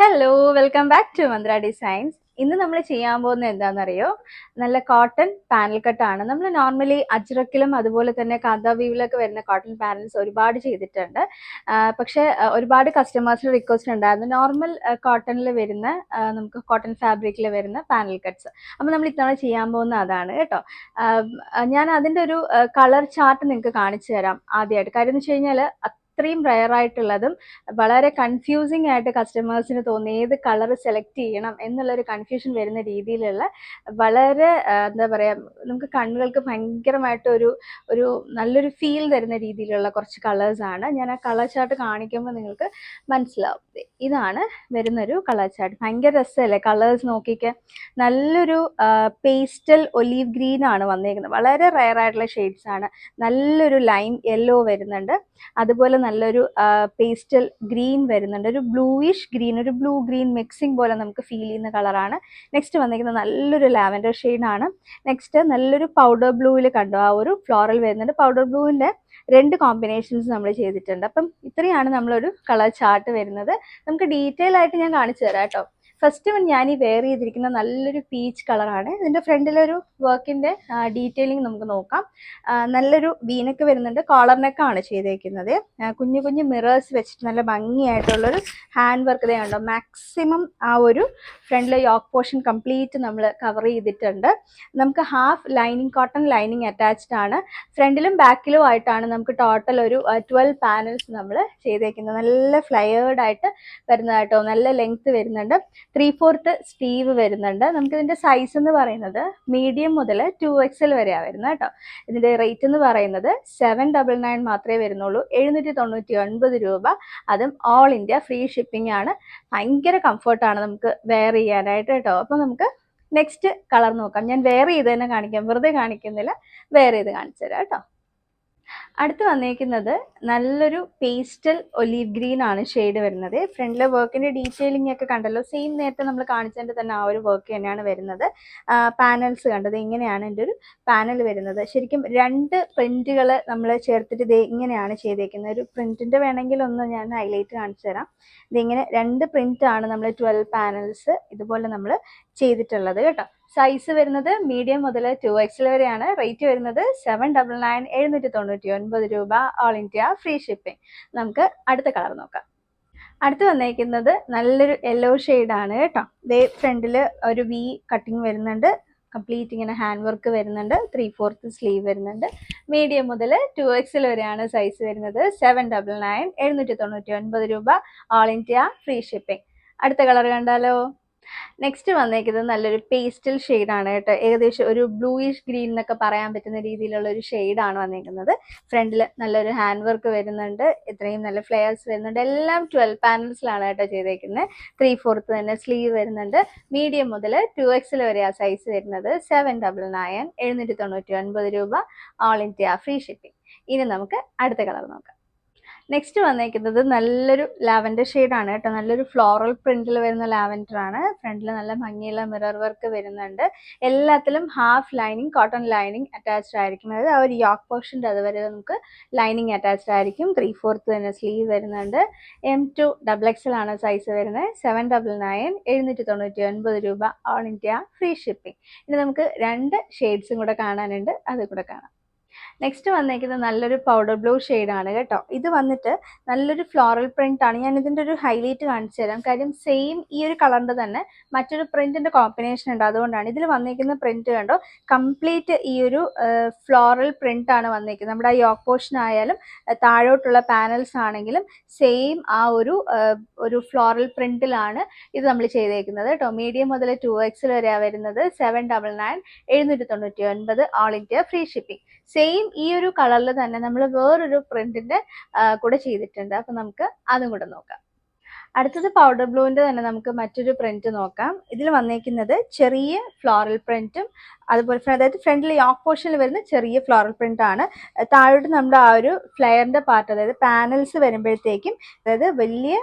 Hello welcome back to Mantra Designs ഇന്ന് നമ്മൾ ചെയ്യാൻ പോകുന്നത് എന്താണെന്നറിയോ? നല്ല കോട്ടൺ പാനൽ കട്ടാണ് നമ്മൾ നോർമലി അജ്രക്കിലും അതുപോലെ തന്നെ കാന്താവീവിലൊക്കെ വരുന്ന കോട്ടൺ പാനൽസ് ഒരുപാട് ചെയ്തിട്ടുണ്ട്. പക്ഷേ ഒരുപാട് കസ്റ്റമേഴ്സിന് റിക്വസ്റ്റ് ഉണ്ടായിരുന്നു. നോർമൽ കോട്ടണിൽ വരുന്ന നമുക്ക് കോട്ടൺ ഫാബ്രിക്കിൽ വരുന്ന പാനൽ കട്ട്സ് അപ്പോൾ നമ്മൾ ഇത്തവണ ചെയ്യാൻ പോകുന്ന അതാണ് കേട്ടോ. ഞാൻ അതിന്റെ ഒരു കളർ ചാർട്ട് നിങ്ങൾക്ക് കാണിച്ചു തരാം ആദ്യമായിട്ട്. കാര്യം എന്ന് വെച്ച് കഴിഞ്ഞാൽ അത്രയും റയർ ആയിട്ടുള്ളതും വളരെ കൺഫ്യൂസിങ് ആയിട്ട് കസ്റ്റമേഴ്സിന് തോന്നി ഏത് കളർ സെലക്ട് ചെയ്യണം എന്നുള്ളൊരു കൺഫ്യൂഷൻ വരുന്ന രീതിയിലുള്ള വളരെ എന്താ പറയുക നമുക്ക് കണ്ണുകൾക്ക് ഭയങ്കരമായിട്ട് ഒരു ഒരു നല്ലൊരു ഫീൽ തരുന്ന രീതിയിലുള്ള കുറച്ച് കളേഴ്സ് ആണ്. ഞാൻ ആ കളർ ചാർട്ട് കാണിക്കുമ്പോൾ നിങ്ങൾക്ക് മനസ്സിലാവും. ഇതാണ് വരുന്നൊരു കളർ ചാർട്ട് ഭയങ്കര രസമല്ലേ? കളേഴ്സ് നോക്കിക്കാൻ നല്ലൊരു പേസ്റ്റൽ ഒലീവ് ഗ്രീൻ ആണ് വന്നേക്കുന്നത്. വളരെ റയർ ആയിട്ടുള്ള ഷെയ്ഡ്സ് ആണ്. നല്ലൊരു ലൈം യെല്ലോ വരുന്നുണ്ട്. അതുപോലെ നല്ലൊരു പേസ്റ്റൽ ഗ്രീൻ വരുന്നുണ്ട്. ഒരു ബ്ലൂയിഷ് ഗ്രീൻ ഒരു ബ്ലൂ ഗ്രീൻ മിക്സിംഗ് പോലെ നമുക്ക് ഫീൽ ചെയ്യുന്ന കളറാണ് നെക്സ്റ്റ് വന്നിരിക്കുന്നത് നല്ലൊരു ലാവൻഡർ ആണ്. നെക്സ്റ്റ് നല്ലൊരു പൗഡർ ബ്ലൂവിൽ കണ്ടു? ആ ഒരു ഫ്ലോറൽ വരുന്നുണ്ട്. പൗഡർ ബ്ലൂവിന്റെ രണ്ട് കോമ്പിനേഷൻസ് നമ്മൾ ചെയ്തിട്ടുണ്ട്. അപ്പം ഇത്രയാണ് നമ്മളൊരു കളർ ചാർട്ട് വരുന്നത്. നമുക്ക് ഡീറ്റെയിൽ ആയിട്ട് ഞാൻ കാണിച്ചു തരാം കേട്ടോ. ഫസ്റ്റ് വൺ ഞാൻ ഈ വെയർ ചെയ്തിരിക്കുന്ന നല്ലൊരു പീച്ച് കളറാണ് ഇതിന്റെ ഫ്രണ്ടിലൊരു വർക്കിന്റെ ഡീറ്റെയിലിംഗ് നമുക്ക് നോക്കാം. നല്ലൊരു വീനൊക്കെ വരുന്നുണ്ട്. കോളർ നെക്കാണ് ചെയ്തേക്കുന്നത്. കുഞ്ഞു കുഞ്ഞു മിറേഴ്സ് വെച്ചിട്ട് നല്ല ഭംഗിയായിട്ടുള്ളൊരു ഹാൻഡ് വർക്ക് ഇതേണ്ടോ മാക്സിമം ആ ഒരു ഫ്രണ്ടിലെ യോക്ക് പോർഷൻ കംപ്ലീറ്റ് നമ്മൾ കവർ ചെയ്തിട്ടുണ്ട്. നമുക്ക് half lining cotton lining attached ആണ്. ഫ്രണ്ടിലും ബാക്കിലും ആയിട്ടാണ് നമുക്ക് ടോട്ടൽ ഒരു ട്വൽവ് പാനൽസ് നമ്മൾ ചെയ്തേക്കുന്നത്. നല്ല ഫ്ലയേർഡ് ആയിട്ട് വരുന്നതായിട്ടോ നല്ല ലെങ്ത് വരുന്നുണ്ട്. ത്രീ ഫോർത്ത് സ്റ്റീവ് വരുന്നുണ്ട്. നമുക്ക് ഇതിന്റെ സൈസ് എന്ന് പറയുന്നത് മീഡിയം മുതൽ ടു എക്സൽ വരെയാണ് വരുന്നത് കേട്ടോ. ഇതിന്റെ റേറ്റ് എന്ന് പറയുന്നത് സെവൻ ഡബിൾ നയൻ മാത്രമേ വരുന്നുള്ളൂ. എഴുന്നൂറ്റി തൊണ്ണൂറ്റി ഒൻപത് രൂപ. അതും ഓൾ ഇന്ത്യ ഫ്രീ ഷിപ്പിംഗ് ആണ്. ഭയങ്കര കംഫർട്ടാണ് നമുക്ക് വെയർ ചെയ്യാനായിട്ട് കേട്ടോ. അപ്പോൾ നമുക്ക് നെക്സ്റ്റ് കളർ നോക്കാം. ഞാൻ വെയർ ചെയ്ത് തന്നെ കാണിക്കാം. വെറുതെ കാണിക്കുന്നില്ല. വെയർ ചെയ്ത് കാണിച്ചു തരാം കേട്ടോ. അടുത്ത് വന്നേക്കുന്നത് നല്ലൊരു പേസ്റ്റൽ ഒലീവ് ഗ്രീൻ ആണ് ഷെയ്ഡ് വരുന്നത്. ഫ്രണ്ടിലെ വർക്കിന്റെ ഡീറ്റെയിലിംഗ് ഒക്കെ കണ്ടല്ലോ. സെയിം നേരത്തെ നമ്മൾ കാണിച്ചതിന്റെ തന്നെ ആ ഒരു വർക്ക് തന്നെയാണ് വരുന്നത്. പാനൽസ് കണ്ടത് ഇങ്ങനെയാണ് എന്റെ ഒരു പാനൽ വരുന്നത്. ശരിക്കും രണ്ട് പ്രിന്റുകൾ നമ്മൾ ചേർത്തിട്ട് ഇത് ഇങ്ങനെയാണ് ചെയ്തേക്കുന്നത്. ഒരു പ്രിന്റിന്റെ വേണമെങ്കിൽ ഒന്ന് ഞാൻ ഹൈലൈറ്റ് കാണിച്ചു തരാം. ഇതിങ്ങനെ രണ്ട് പ്രിന്റ് ആണ് നമ്മൾ ട്വൽവ് പാനൽസ് ഇതുപോലെ നമ്മൾ ചെയ്തിട്ടുള്ളത് കേട്ടോ. സൈസ് വരുന്നത് മീഡിയം മുതൽ ടു എക്സിൽ വരെയാണ്. റേറ്റ് വരുന്നത് സെവൻ ഡബിൾ നയൻ എഴുന്നൂറ്റി തൊണ്ണൂറ്റി ഒൻപത് രൂപ ഓൾ ഇന്ത്യ ഫ്രീ ഷിപ്പിംഗ് നമുക്ക് അടുത്ത കളർ നോക്കാം. അടുത്ത് വന്നേക്കുന്നത് നല്ലൊരു യെല്ലോ ആണ് കേട്ടോ. ദേ ഫ്രണ്ടിൽ ഒരു വി കട്ടിങ് വരുന്നുണ്ട്. കംപ്ലീറ്റ് ഇങ്ങനെ ഹാൻഡ് വർക്ക് വരുന്നുണ്ട്. ത്രീ ഫോർത്ത് സ്ലീവ് വരുന്നുണ്ട്. മീഡിയം മുതൽ ടു എക്സിൽ വരെയാണ് സൈസ് വരുന്നത്. സെവൻ ഡബിൾ നയൻ എഴുന്നൂറ്റി തൊണ്ണൂറ്റി ഒൻപത് രൂപ ഓൾ ഇന്ത്യ ഫ്രീ ഷിപ്പിംഗ് അടുത്ത കളർ കണ്ടാലോ? നെക്സ്റ്റ് വന്നേക്കുന്നത് നല്ലൊരു പേസ്റ്റൽ ആണ് കേട്ടോ. ഏകദേശം ഒരു ബ്ലൂയിഷ് ഗ്രീൻ എന്നൊക്കെ പറയാൻ പറ്റുന്ന രീതിയിലുള്ള ഒരു ആണ് വന്നേക്കുന്നത്. ഫ്രണ്ടിൽ നല്ലൊരു ഹാൻഡ് വർക്ക് വരുന്നുണ്ട്. ഇത്രയും നല്ല ഫ്ലെയർസ് വരുന്നുണ്ട്. എല്ലാം ട്വൽവ് പാനൽസിലാണ് കേട്ടോ ചെയ്തേക്കുന്നത് ത്രീ ഫോർത്ത് തന്നെ സ്ലീവ് വരുന്നുണ്ട്. മീഡിയം മുതൽ ടു എക്സിൽ വരെ ആ സൈസ് വരുന്നത് സെവൻ ഡബിൾ നയൻ എഴുന്നൂറ്റി തൊണ്ണൂറ്റി ഒൻപത് രൂപ ഓൾ ഇന്ത്യ ഫ്രീ ഷിപ്പിംഗ് ഇനി നമുക്ക് അടുത്ത കളർ നോക്കാം. നെക്സ്റ്റ് വന്നേക്കുന്നത് നല്ലൊരു ലാവൻഡർ ആണ് കേട്ടോ. നല്ലൊരു ഫ്ലോറൽ പ്രിന്റിൽ വരുന്ന ലാവൻഡർ ആണ്. ഫ്രണ്ടിൽ നല്ല ഭംഗിയുള്ള മിറർ വർക്ക് വരുന്നുണ്ട്. എല്ലാത്തിലും half lining cotton lining attached ആയിരിക്കും. അതായത് ആ ഒരു യോക്ക് പോർഷന്റെ അതുവരെ നമുക്ക് ലൈനിങ് അറ്റാച്ച്ഡ് ആയിരിക്കും. ത്രീ ഫോർത്ത് തന്നെ സ്ലീവ് വരുന്നുണ്ട്. എം ടു ഡബിൾ എക്സൽ ആണ് സൈസ് വരുന്നത്. സെവൻ ഡബിൾ നയൻ എഴുന്നൂറ്റി തൊണ്ണൂറ്റി ഒൻപത് രൂപ ഓൾ ഇന്ത്യ ഫ്രീ ഷിപ്പിംഗ് ഇനി നമുക്ക് രണ്ട് ഷെയ്ഡ്സും കൂടെ കാണാനുണ്ട്. അത് കൂടെ കാണാം. നെക്സ്റ്റ് വന്നേക്കുന്നത് നല്ലൊരു പൗഡർ ബ്ലൂ ആണ് കേട്ടോ. ഇത് വന്നിട്ട് നല്ലൊരു ഫ്ലോറൽ പ്രിന്റ് ആണ്. ഞാൻ ഇതിന്റെ ഒരു ഹൈലൈറ്റ് കാണിച്ചു തരാം. കാര്യം സെയിം ഈ ഒരു കളറിന്റെ തന്നെ മറ്റൊരു പ്രിന്റിന്റെ കോമ്പിനേഷൻ ഉണ്ട്. അതുകൊണ്ടാണ് ഇതിൽ വന്നേക്കുന്ന പ്രിന്റ് കണ്ടോ? കംപ്ലീറ്റ് ഈ ഒരു ഫ്ലോറൽ പ്രിന്റ് ആണ് വന്നേക്കുന്നത്. നമ്മുടെ യോക്ക് പോർഷൻ ആയാലും താഴോട്ടുള്ള പാനൽസ് ആണെങ്കിലും സെയിം ആ ഒരു ഒരു ഫ്ലോറൽ പ്രിന്റിലാണ് ഇത് നമ്മൾ ചെയ്തേക്കുന്നത് കേട്ടോ. മീഡിയം മുതൽ ടു എക്സിൽ വരെയാണ് വരുന്നത്. സെവൻ ഡബിൾ നയൻ എഴുന്നൂറ്റി തൊണ്ണൂറ്റി ഒൻപത് all India free shipping same ഈ ഒരു കളറിൽ തന്നെ നമ്മൾ വേറൊരു പ്രിന്റിന്റെ കൂടെ ചെയ്തിട്ടുണ്ട്. അപ്പൊ നമുക്ക് അതും കൂടെ നോക്കാം. അടുത്തത് പൗഡർ ബ്ലൂവിന്റെ തന്നെ നമുക്ക് മറ്റൊരു പ്രിന്റ് നോക്കാം. ഇതിൽ വന്നേക്കുന്നത് ചെറിയ ഫ്ലോറൽ പ്രിന്റും അതുപോലെ അതായത് ഫ്രണ്ടിൽ യോക്ക് പോർഷനിൽ വരുന്ന ചെറിയ ഫ്ലോറൽ പ്രിന്റ് ആണ്. താഴോട്ട് നമ്മുടെ ആ ഒരു ഫ്ലെയറിന്റെ പാർട്ട് അതായത് പാനൽസ് വരുമ്പോഴത്തേക്കും അതായത് വലിയ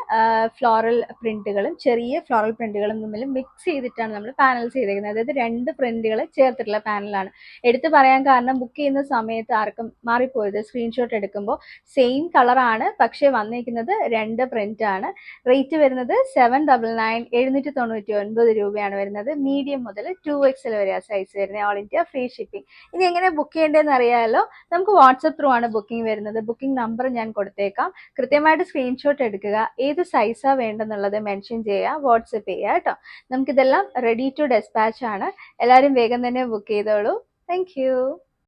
ഫ്ലോറൽ പ്രിന്റുകളും ചെറിയ ഫ്ലോറൽ പ്രിന്റുകളും തമ്മിൽ മിക്സ് ചെയ്തിട്ടാണ് നമ്മൾ പാനൽസ് ചെയ്തേക്കുന്നത്. അതായത് രണ്ട് പ്രിന്റുകൾ ചേർത്തിട്ടുള്ള പാനലാണ് എടുത്തു പറയാൻ കാരണം ബുക്ക് ചെയ്യുന്ന സമയത്ത് ആർക്കും മാറിപ്പോയത്. സ്ക്രീൻഷോട്ട് എടുക്കുമ്പോൾ സെയിം കളറാണ് പക്ഷേ വന്നിരിക്കുന്നത് രണ്ട് പ്രിന്റ് ആണ്. റേറ്റ് വരുന്നത് സെവൻ ഡബിൾ നയൻ എഴുന്നൂറ്റി തൊണ്ണൂറ്റി ഒൻപത് രൂപയാണ് വരുന്നത്. മീഡിയം മുതൽ ടു എക്സൽ വരെ ആ സൈസ് വരുന്നത്. ഓൾ ഇന്ത്യ ഫ്രീ ഷിപ്പിംഗ് ഇനി എങ്ങനെ ബുക്ക് ചെയ്യേണ്ടതെന്ന് അറിയാമല്ലോ നമുക്ക് വാട്സപ്പ് ത്രൂ ആണ് ബുക്കിംഗ് വരുന്നത്. ബുക്കിംഗ് നമ്പർ ഞാൻ കൊടുത്തേക്കാം. കൃത്യമായിട്ട് സ്ക്രീൻഷോട്ട് എടുക്കുക. ഏത് സൈസാണ് വേണ്ടെന്നുള്ളത് മെൻഷൻ ചെയ്യുക. വാട്സപ്പ് ചെയ്യുക കേട്ടോ. നമുക്കിതെല്ലാം റെഡി ടു ഡെസ്പാച്ച് ആണ്. എല്ലാവരും വേഗം തന്നെ ബുക്ക് ചെയ്തോളൂ. താങ്ക്